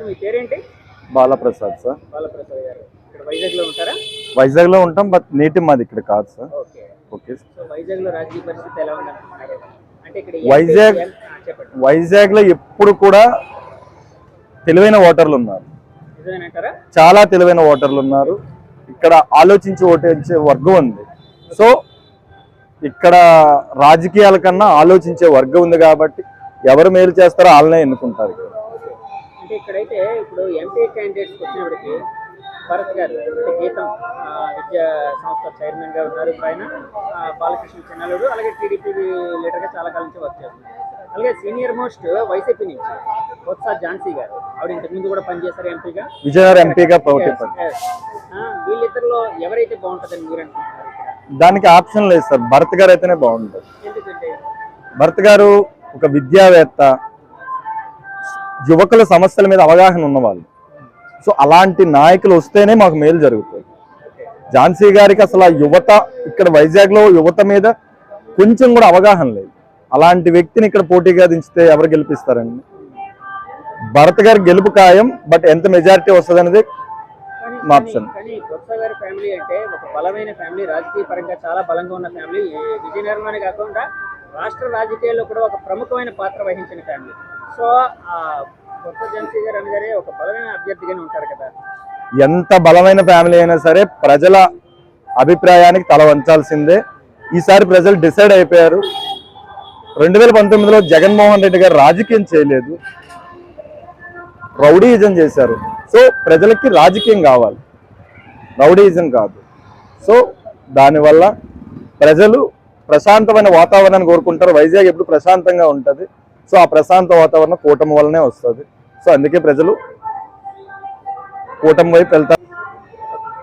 Sir మీ పేరేంటి? Bala Prasad sir. Bala Prasad గారు. ఇక్కడ వైజాగ్లో ఉంటారా? వైజాగ్లో ఉంటాం బట్ నేటివ్ మాది ఇక్కడ కాదు సార్. ఓకే. ఓకే సో వైజాగ్లో రాజకీయ పరిస్థితి ఎలా ఉంది అనుకుంటున్నారు అంటే ఇక్కడ వైజాగ్- MP, ఆ, చెప్పండి. వైజాగ్లో ఎప్పుడు కూడా తెలివైన ఓటర్లు ఉన్నారు. చాలా తెలివైన ఓటర్లు ఉన్నారు. ఇక్కడ ఆలోచించి ఓటేంచే వర్గం ఉంది. సో ఇక్కడ రాజకీయాల కన్నా ఆలోచించే వర్గం ఉంది కాబట్టి ఎవరు మేలు చేస్తారో వాళ్ళనే ఎన్నుకుంటారు ఇక్కడ. అంటే ఇక్కడైతే ఇప్పుడు ఎంపీ క్యాండిడేట్స్ వచ్చినప్పటికి భరత్ గారు అంటే గీతం విద్యా సంస్థ చైర్మన్గా ఉన్నారు. ఇప్పుడు ఆయన బాలకృష్ణ చిన్నలుడు అలాగే టీడీపీ లీడర్గా చాలా కాలం నుంచి వర్క్ చేస్తున్నారు. అలాగే సీనియర్ మోస్ట్ వైసీపీ నుంచి బొత్స ఝాన్సీ గారు ఆవిడ ఇంతకు ముందు కూడా పనిచేశారు ఎంపీగా విజయనగరం ఎంపీగా వీళ్ళిద్దరిలో ఎవరైతే బాగుంటుందని మీరు అనుకుంటున్నారు దానికి ఆప్షన్ లేదు సార్. భరత్ గారు అయితేనే బాగుంటుంది. భరత్ గారు ఒక విద్యావేత్త యువకుల సమస్యల మీద అవగాహన ఉన్నవాళ్ళు. సో అలాంటి నాయకులు వస్తేనే మాకు మేలు జరుగుతుంది. ఝాన్సీ గారికి అసలు యువత ఇక్కడ వైజాగ్లో యువత మీద కొంచెం కూడా అవగాహన లేదు. అలాంటి వ్యక్తిని ఇక్కడ పోటీగా దించితే ఎవరు గెలిపిస్తారండి? భరత్ గారి గెలుపు ఖాయం బట్ ఎంత మెజారిటీ వస్తుంది అనేది మా ఆప్షన్. ఫ్యామిలీ అంటే ఒక బలమైన ఫ్యామిలీ రాజకీయ పరంగా చాలా బలంగా ఉన్న ఫ్యామిలీ. విజయనగరంలోనే కాకుండా రాష్ట్ర రాజకీయాల్లో కూడా ఒక ప్రముఖమైన పాత్ర వహించిన ఫ్యామిలీ. సో కొత్త బొత్స గారు అనగానే ఒక బలమైన అభ్యర్థిగానే ఉంటారు కదా. ఎంత బలమైన ఫ్యామిలీ అయినా సరే ప్రజల అభిప్రాయానికి తల వంచాల్సిందే. ఈసారి ప్రజలు డిసైడ్ అయిపోయారు. రెండు వేల పంతొమ్మిదిలో జగన్మోహన్ రెడ్డి గారు రాజకీయం చేయలేదు. రౌడీయిజం చేశారు. సో ప్రజలకి రాజకీయం కావాలి. రౌడీయిజం కాదు. సో దానివల్ల ప్రజలు ప్రశాంతమైన వాతావరణాన్ని కోరుకుంటారు. వైజాగ్ ఎప్పుడు ప్రశాంతంగా ఉంటుంది. సో ఆ ప్రశాంత వాతావరణం కూటమి వల్లనే వస్తుంది. సో అందుకే ప్రజలు కూటమి వైపు వెళ్తారు.